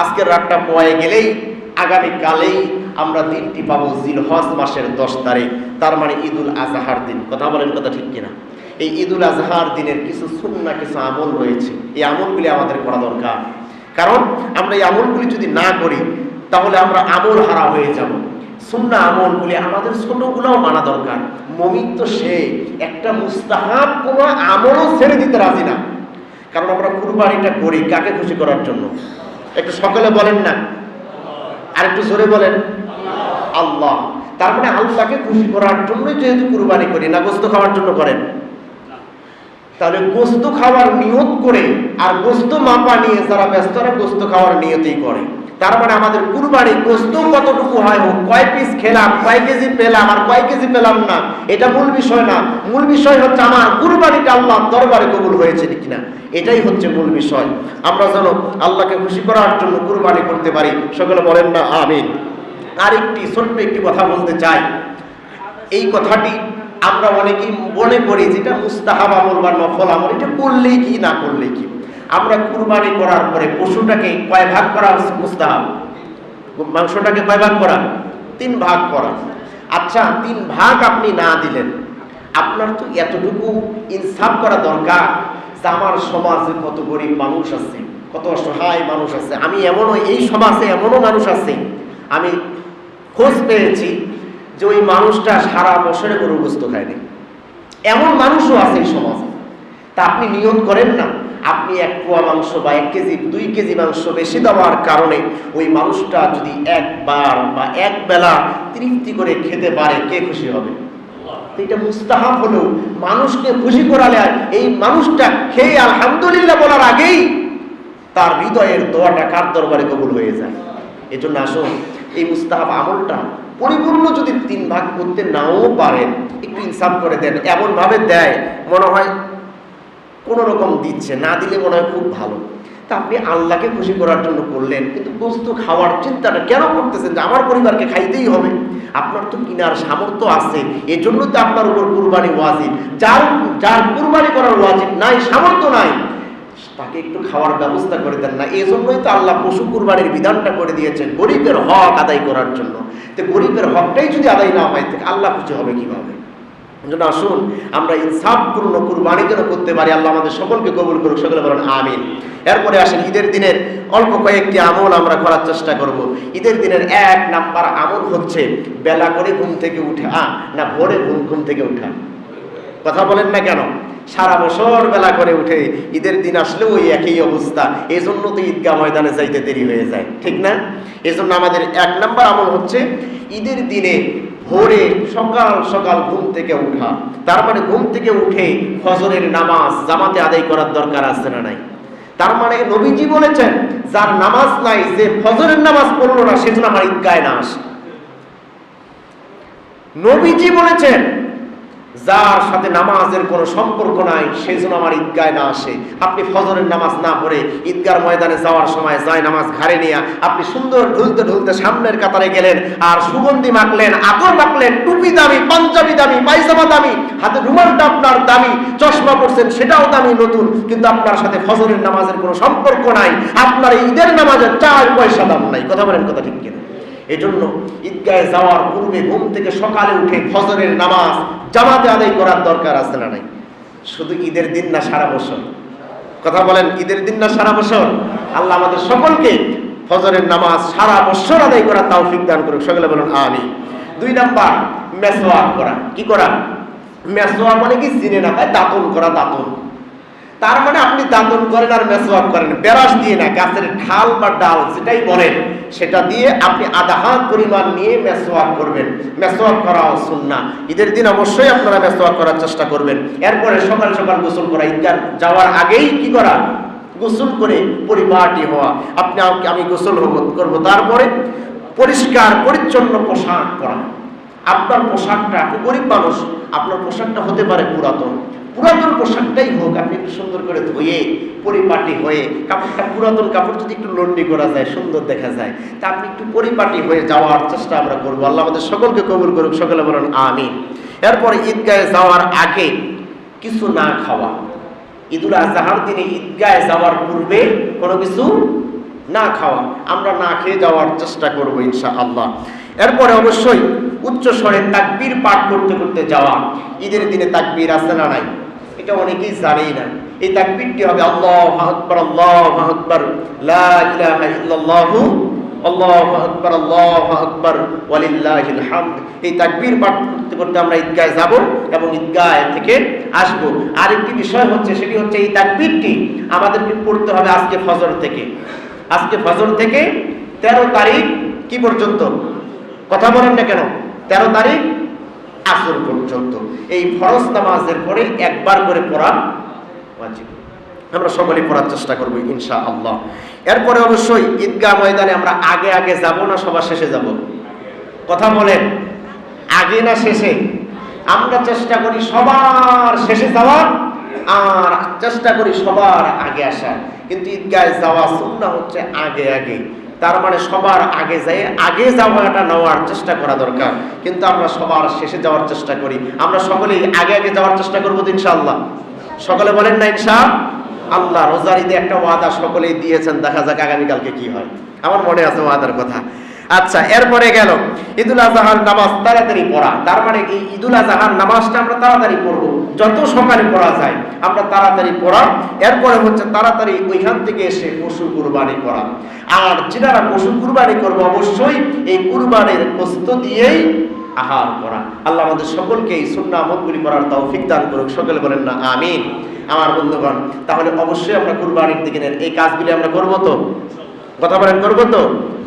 আজকের রাতটা পোয়ায় গেলেই আগামীকালেই আমরা দিনটি পাবো জিলহজ মাসের দশ তারিখ, তার মানে ঈদুল আজহার দিন। কথা বলেন কথা ঠিক কিনা? এই ঈদুল আজহার দিনের কিছু সুন্না, কিছু আমল রয়েছে। এই আমলগুলি আমাদের করা দরকার। কারণ আমরা এই আমলগুলি যদি না করি, তাহলে আমরা আমল হারা হয়ে যাব। সুন্না আমলগুলি আমাদের ছোটগুলোও মানা দরকার। মমিন তো সে একটা মুস্তাহাব কোনো আমলও ছেড়ে দিতে রাজি না। কারণ আমরা কুরবানিটা করি কাকে খুশি করার জন্য? একটু সকলে বলেন না। আর একটু জোরে বলেন। আল্লাহ। তার মানে আল্লাহকে খুশি করার জন্যই যেহেতু কুরবানি করি না, গোস্ত খাওয়ার জন্য করেন। তাহলে গোস্ত খাওয়ার নিয়ত করে আর গোস্ত মাপা নিয়ে যারা ব্যস্ত, তারা গোস্ত খাওয়ার নিয়তেই করে। তার মানে আমাদের কুরবানি গোস্ত কতটুকু হয় হোক কয় পিস খেলাম, কয় কেজি পেলাম আর কয় কেজি পেলাম না, এটা মূল বিষয় না। মূল বিষয় হচ্ছে আমার কুরবানিটা আল্লাহ দরবারে কবুল হয়েছে কিনা। এটাই হচ্ছে মূল বিষয়। আমরা যেন আল্লাহকে খুশি করার জন্য কুরবানি করতে পারি। সকলে বলেন না, আমিন। আরেকটি ছোট্ট একটি কথা বলতে চাই। এই কথাটি আমরা অনেকেই মনে করি যেটা মুস্তাহাব আমল বা নফল আমল, এটা করলেই কি, না করলেই কি? আমরা কুরবানি করার পরে পশুটাকে কয় ভাগ করা মুস্তাহাব মাংসটাকে কয় ভাগ করা? তিন ভাগ করা। আচ্ছা তিন ভাগ আপনি না দিলেন। আপনার তো এতটুকু ইনসাফ করা দরকার যে আমার সমাজে কত গরিব মানুষ আছে, কত অসহায় মানুষ আছে। আমি এমনও, এই সমাজে এমনও মানুষ আছে, আমি খোঁজ পেয়েছি যে ওই মানুষটা সারা বছরে গরু গোস্ত খায়নি এমন মানুষও আছে এই সমাজে। তা আপনি নিয়ত করেন না। আপনি এক পোয়া মাংস বা এক কেজি, দুই কেজি মাংস বেশি দেওয়ার কারণে ওই মানুষটা যদি একবার বা এক বেলা তৃপ্তি করে খেতে পারে, কে খুশি হবে? এটা মুস্তাহাব হলেও মানুষকে খুশি করালে এই মানুষটা খেয়ে আলহামদুলিল্লাহ বলার আগেই তার হৃদয়ের দোয়াটা কার দরবারে কবুল হয়ে যায়? এজন্য আসুন, এই মুস্তাহাব আমলটা পরিপূর্ণ যদি তিন ভাগ করতে নাও পারেন, একটু ইনসাফ করে দেন এমন ভাবে দেয়, মনে হয় কোনো রকম দিচ্ছে, না দিলে মনে হয় খুব ভালো। তা আপনি আল্লাহকে খুশি করার জন্য করলেন, কিন্তু বস্তু খাওয়ার চিন্তাটা কেন করতেছেন যে আমার পরিবারকে খাইতেই হবে? আপনার তো কিনার সামর্থ্য আছে এজন্য তো আপনার উপর কুরবানি ওয়াজিব। যার যার কুরবানি করার ওয়াজিব নাই, সামর্থ্য নাই, তাকে একটু খাওয়ার ব্যবস্থা করে দেন না। এই জন্যই তো আল্লাহ পশু কুরবানির বিধানটা করে দিয়েছেন গরিবের হক আদায় করার জন্য। তো গরিবের হকটাই যদি আদায় না হয় তাহলে আল্লাহ খুশি হবে কীভাবে? জন্য আসুন, আমরা ইনসাফপূর্ণ কুরবানি যেন করতে পারি। আল্লাহ আমাদের সকলকে কবুল করুক, সকলে বলেন, আমিন। এরপরে আসেন, ঈদের দিনের অল্প কয়েকটি আমল আমরা করার চেষ্টা করব। ঈদের দিনের এক নাম্বার আমল হচ্ছে বেলা করে ঘুম থেকে উঠে। না, ভোরে ঘুম ঘুম থেকে উঠা। কথা বলেন না কেন? সারা বছর বেলা করে উঠে ঈদের দিন আসলেও ওই একই অবস্থা। এই জন্য তো ঈদগাহ ময়দানে যাইতে দেরি হয়ে যায়। ঠিক না? এই জন্য আমাদের এক নাম্বার আমল হচ্ছে ঈদের দিনে ভোরে সকাল সকাল ঘুম থেকে উঠা। তার মানে ঘুম থেকে উঠে ফজরের নামাজ জামাতে আদায় করার দরকার আছে না নাই? তার মানে নবীজি বলেছেন, যার নামাজ নাই, যে ফজরের নামাজ পড়ল না সেজন্য আমার ঈদগায় না আসে। নবীজি বলেছেন যার সাথে নামাজের কোনো সম্পর্ক নাই সেই জন্য আমার ঈদগায় না আসে। আপনি ফজরের নামাজ না পড়ে ঈদগার ময়দানে যাওয়ার সময় যায় নামাজ ঘাড়ে নিয়ে আপনি সুন্দর ঢুলতে ঢুলতে সামনের কাতারে গেলেন আর সুগন্ধি মাখলেন, আতর মাখলেন, টুপি দামি, পাঞ্জাবি দামি, পায়জামা দামি, হাতে রুমালটা আপনার দামি, চশমা পড়ছেন সেটাও দামি, নতুন। কিন্তু আপনার সাথে ফজরের নামাজের কোনো সম্পর্ক নাই। আপনার ঈদের নামাজের চার পয়সা দাম নাই। কথা বলেন কথা ঠিক কিনা? এজন্য ঈদগাহে যাওয়ার পূর্বে ঘুম থেকে সকালে উঠে ফজরের নামাজ জামাতে আদায় করার দরকার আছে না নাই? শুধু ঈদের দিন না সারা বছর? কথা বলেন, ঈদের দিন না সারা বছর? আল্লাহ আমাদের সকলকে ফজরের নামাজ সারা বছর আদায় করা তৌফিক দান করুক। সকলে বলুন আমি দুই নাম্বার মেসোয়াক করা। কি করা? মেসোয়াক মানে কি? চিনে না পায় দাতন করা, দাতন। তার মানে আপনি দাতন করেন আর মেসোয়াক করেন, বেরাস দিয়ে না, গাছের ঢাল বা ডাল যেটাই বলেন, সেটা দিয়ে আপনি আধা হাত পরিমাণ নিয়ে মেসোয়াক করবেন। মেসোয়াক করাও সুন্না। ঈদের দিন অবশ্যই আপনারা মেসোয়াক করার চেষ্টা করবেন। এরপরে সকাল সকাল গোসল করা, ঈদগাহ যাওয়ার আগেই কি করা? গোসল করে পরিপাটি হওয়া। আপনি আমি গোসল করব। তারপরে পরিষ্কার, পরিচ্ছন্ন পোশাক পরা। আপনার পোশাকটা গরিব মানুষ, আপনার পোশাকটা হতে পারে পুরাতন। পুরাতন পোশাকটাই হোক, আপনি একটু সুন্দর করে ধুয়ে, পরিপাটি হয়ে, কাপড়টা পুরাতন কাপড় যদি একটু লন্ডি করা যায়, সুন্দর দেখা যায়, তা আপনি একটু পরিপাটি হয়ে যাওয়ার চেষ্টা আমরা করব। আল্লাহ আমাদের সকলকে কবুল করুক, সকলে বলেন আমি এরপরে ঈদগাহে যাওয়ার আগে কিছু না খাওয়া। ঈদুল আজহার দিনে ঈদগাহে যাওয়ার পূর্বে কোনো কিছু না খাওয়া। আমরা না খেয়ে যাওয়ার চেষ্টা করব ইনশা আল্লাহ এরপরে অবশ্যই উচ্চ স্বরে তাকবীর পাঠ করতে করতে যাওয়া। ঈদের দিনে তাকবীর আছে না নাই? এটা অনেকেই জানেই না। এই তাকবীরটি হবে আল্লাহ আকবার আল্লাহ আকবার, লা ইলাহা ইল্লাল্লাহু, আল্লাহু আকবার আল্লাহু আকবার, ওয়ালিল্লাহিল হামদ। এই তাকবীর পাঠ করতে করতে আমরা ঈদগাহে যাব এবং ঈদগাহ থেকে আসব। আরেকটি বিষয় হচ্ছে, সেটি হচ্ছে এই তাকবীরটি আমাদেরকে পড়তে হবে আজকে ফজর থেকে। আজকে ফজর থেকে তেরো তারিখ কি পর্যন্ত? কথা বলেন না কেন? তেরো তারিখ আসর পর্যন্ত। এই ফরজ নামাজের পরে একবার করে পড়া আমরা সকলে পড়ার চেষ্টা করব ইনশা আল্লাহ এরপরে অবশ্যই ঈদগাহ ময়দানে আমরা আগে আগে যাব না, সবার শেষে যাব? কথা বলেন, আগে না শেষে? আমরা চেষ্টা করি সবার শেষে যাওয়ার, আর চেষ্টা করি সবার আগে আসার। কিন্তু ঈদগাহে যাওয়া সুন্না হচ্ছে আগে আগে। তার মানে সবার আগে যাই আগে যাওয়াটা নেওয়ার চেষ্টা করা দরকার। কিন্তু আমরা সবার শেষে যাওয়ার চেষ্টা করি। আমরা সকলেই আগে আগে যাওয়ার চেষ্টা করব ইনশাআল্লাহ। সকলে বলেন না ইনশা আল্লাহ রোজার ঈদে একটা ওয়াদা সকলেই দিয়েছেন, দেখা যাক আগামীকালকে কি হয়। আমার মনে আছে ওয়াদার কথা। আচ্ছা এরপরে গেল, ঈদুল আজহার নামাজ তাড়াতাড়ি পড়া। তার মানে এই ঈদুল আজহার নামাজটা আমরা তাড়াতাড়ি পড়ব। যত সকালে পড়া যায়, আমরা তাড়াতাড়ি পড়া। এরপরে হচ্ছে তাড়াতাড়ি ওইখান থেকে এসে পশু কুরবানি করা। আর যেনারা পশু কুরবানি করব, অবশ্যই এই কুরবানির কষ্ট দিয়েই আহার করা। আল্লাহ আমাদের সকলকে এই সুন্না আমলগুলি করার তৌফিক দান করুক। সকলে বলেন না, আমিন। আমার বন্ধুগণ, তাহলে অবশ্যই আমরা কুরবানির দিকে এই কাজগুলি আমরা করব তো? কথা বলেন, করব তো?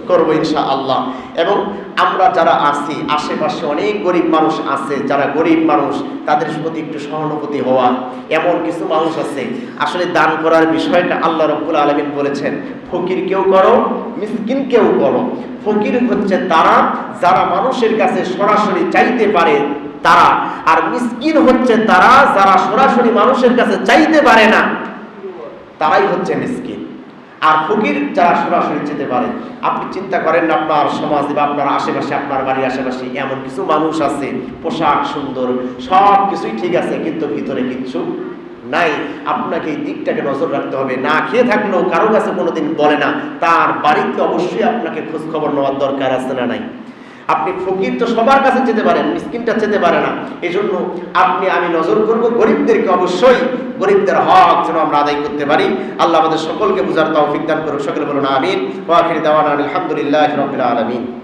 করব ইনশা আল্লাহ এবং আমরা যারা আছি, আশেপাশে অনেক গরিব মানুষ আছে, যারা গরিব মানুষ, তাদের প্রতি একটু সহানুভূতি হওয়া। এমন কিছু মানুষ আছে, আসলে দান করার বিষয়টা আল্লাহ রব্বুল আলমিন বলেছেন, ফকির কেউ করো, মিসকিন কেউ করো। ফকির হচ্ছে তারা, যারা মানুষের কাছে সরাসরি চাইতে পারে, তারা। আর মিসকিন হচ্ছে তারা, যারা সরাসরি মানুষের কাছে চাইতে পারে না, তারাই হচ্ছে মিসকিন। আর ফকির যারা সরাসরি যেতে পারে, আপনি চিন্তা করেন না আপনার সমাজ বা আপনার আশেপাশে, আপনার বাড়ির আশেপাশে এমন কিছু মানুষ আছে, পোশাক সুন্দর, সব কিছুই ঠিক আছে, কিন্তু ভিতরে কিচ্ছু নাই। আপনাকে এই দিকটাকে নজর রাখতে হবে। না খেয়ে থাকলেও কারও কাছে কোনোদিন বলে না, তার বাড়িতে অবশ্যই আপনাকে খোঁজ খবর নেওয়ার দরকার আছে না নাই। আপনি ফকির তো সবার কাছে যেতে পারেন, মিসকিনটা যেতে পারে না। এই আপনি, আমি নজর করব গরিবদেরকে অবশ্যই। গরিবদের হক যেন আমরা আদায় করতে পারি। আল্লাহ আমাদের সকলকে বুঝার তৌফিক দান করুক। সকলে বলুন, আমিন। ওয়াখির দাওয়ানা আলহামদুলিল্লাহ রবিল আলমিন।